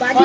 బాగా